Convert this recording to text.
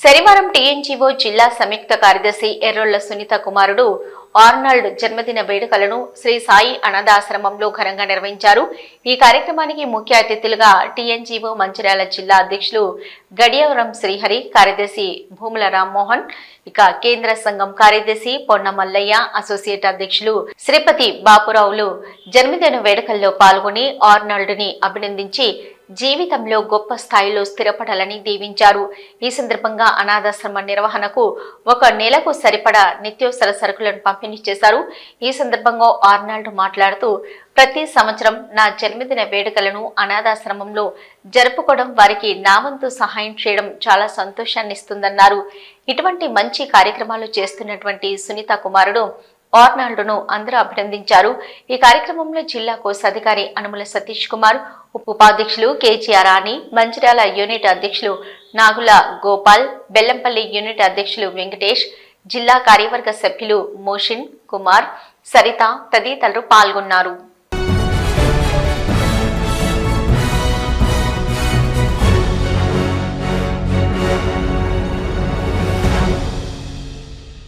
శనివారం టీఎన్జీఓ జిల్లా సంయుక్త కార్యదర్శి ఎర్రొళ్ళ సునీత కుమారుడు ఆర్నాల్డ్ జన్మదిన వేడుకలను శ్రీ సాయి అనాథాశ్రమంలో ఘనంగా నిర్వహించారు. ఈ కార్యక్రమానికి ముఖ్య అతిథులుగా టీఎన్జీఓ మంచిర్యాల జిల్లా అధ్యక్షులు గడియవరం శ్రీహరి కార్యదర్శి భూముల రామ్మోహన్ ఇక కేంద్ర సంఘం కార్యదర్శి పొన్న మల్లయ్య అసోసియేట్ అధ్యక్షులు శ్రీపతి బాపురావులు జన్మదిన వేడుకల్లో పాల్గొని ఆర్నాల్డ్ని అభినందించి జీవితంలో గొప్ప స్థాయిలో స్థిరపడాలని దీవించారు. ఈ సందర్భంగా అనాథాశ్రమ నిర్వహణకు ఒక నెలకు సరిపడా నిత్యావసర సరుకులను పంపిణీ చేశారు. ఈ సందర్భంగా ఆర్నాల్డ్ మాట్లాడుతూ ప్రతి సంవత్సరం నా జన్మదిన వేడుకలను అనాథాశ్రమంలో జరుపుకోవడం వారికి నామంతు సహాయం చేయడం చాలా సంతోషాన్ని ఇస్తుందన్నారు ఇటువంటి మంచి కార్యక్రమాలు చేస్తున్నటువంటి సునీత కుమారుడు ఆర్నాల్డ్ను అందరూ అభినందించారు. ఈ కార్యక్రమంలో జిల్లా కోశాధికారి అనుముల సతీష్ కుమార్ ఉపాధ్యక్షులు కేజీఆర్ రాణి మంచిర్యాల యూనిట్ అధ్యక్షులు నాగుల గోపాల్ బెల్లంపల్లి యూనిట్ అధ్యక్షులు వెంకటేష్ జిల్లా కార్యవర్గ సభ్యులు మోషిన్ కుమార్ సరిత తదితరులు పాల్గొన్నారు.